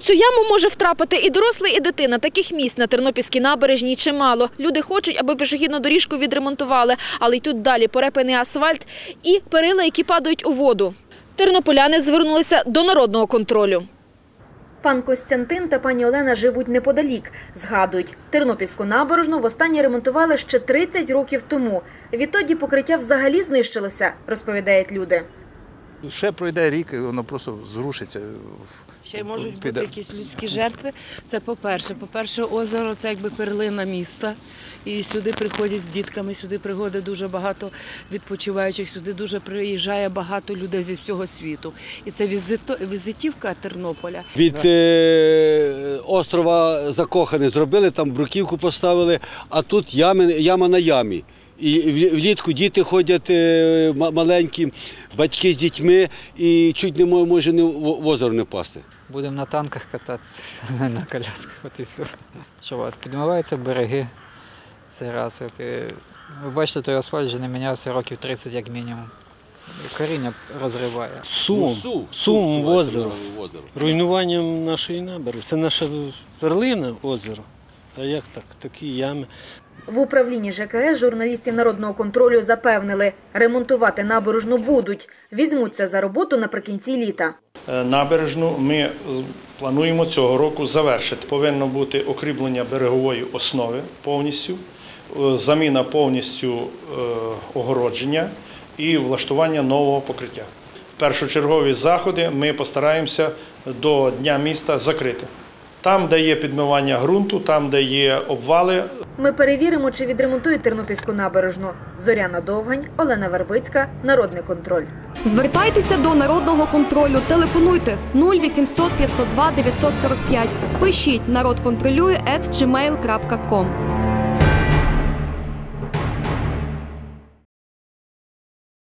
цю яму може втрапити і дорослий, і дитина. Таких місць на Тернопільській набережній чимало. Люди хочуть, аби пішохідну доріжку відремонтували, але й тут далі порепаний асфальт і перила, які падають у воду. Тернополяни звернулися до народного контролю. Пан Костянтин та пані Олена живуть неподалік. Згадують, Тернопільську набережну востаннє ремонтували ще 30 років тому. Відтоді покриття взагалі знищилося, розповідають люди. Ще пройде рік, і воно просто зрушиться. Ще й можуть бути якісь людські жертви. Це по-перше. По-перше, озеро це якби перлина міста. І сюди приходять з дітками, сюди приходить дуже багато відпочиваючих, сюди дуже приїжджає багато людей зі всього світу. І це візито, візитівка Тернополя. Від е, острова Закоханий зробили, там бруківку поставили, а тут ями, яма на ямі. І влітку діти ходять е, маленькі, батьки з дітьми, і чуть не може не в озеро не впасти. Будемо на танках кататися, не на колясках, от і все. Що у вас підмиваються береги. Це раз. е, Ви бачите, той асфальт вже не мінявся років 30 як мінімум. Коріння розриває. Сум, Ну, сум в озеро. в озеро. Руйнуванням нашої набережної. Це наша перлина озеро. А як так? Такі ями. В управлінні ЖКС журналістів народного контролю запевнили, ремонтувати набережну будуть. Візьмуться за роботу наприкінці літа. Е, Набережну ми плануємо цього року завершити. Повинно бути окріплення берегової основи повністю, е, заміна повністю е, огородження і влаштування нового покриття. Першочергові заходи ми постараємося до Дня міста закрити. Там, де є підмивання ґрунту, там, де є обвали, Ми перевіримо, чи відремонтують Тернопільську набережну. Зоряна Довгань, Олена Вербицька, Народний контроль. Звертайтеся до народного контролю. Телефонуйте 0800 502 945. Пишіть народ контролює.